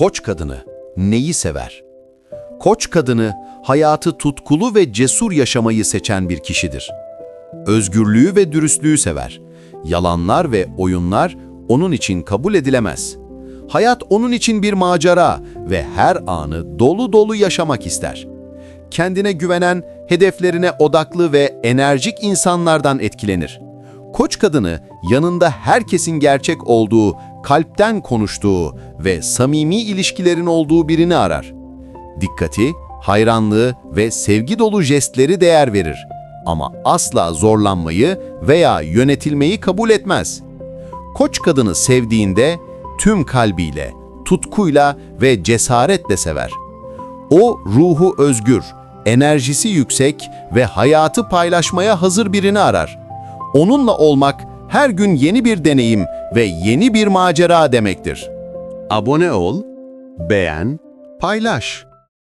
Koç kadını neyi sever? Koç kadını hayatı tutkulu ve cesur yaşamayı seçen bir kişidir. Özgürlüğü ve dürüstlüğü sever. Yalanlar ve oyunlar onun için kabul edilemez. Hayat onun için bir macera ve her anı dolu dolu yaşamak ister. Kendine güvenen, hedeflerine odaklı ve enerjik insanlardan etkilenir. Koç kadını yanında herkesin gerçek olduğu, kalpten konuştuğu ve samimi ilişkilerin olduğu birini arar. Dikkati, hayranlığı ve sevgi dolu jestleri değer verir ama asla zorlanmayı veya yönetilmeyi kabul etmez. Koç kadını sevdiğinde tüm kalbiyle, tutkuyla ve cesaretle sever. O ruhu özgür, enerjisi yüksek ve hayatı paylaşmaya hazır birini arar. Onunla olmak her gün yeni bir deneyim ve yeni bir macera demektir. Abone ol, beğen, paylaş.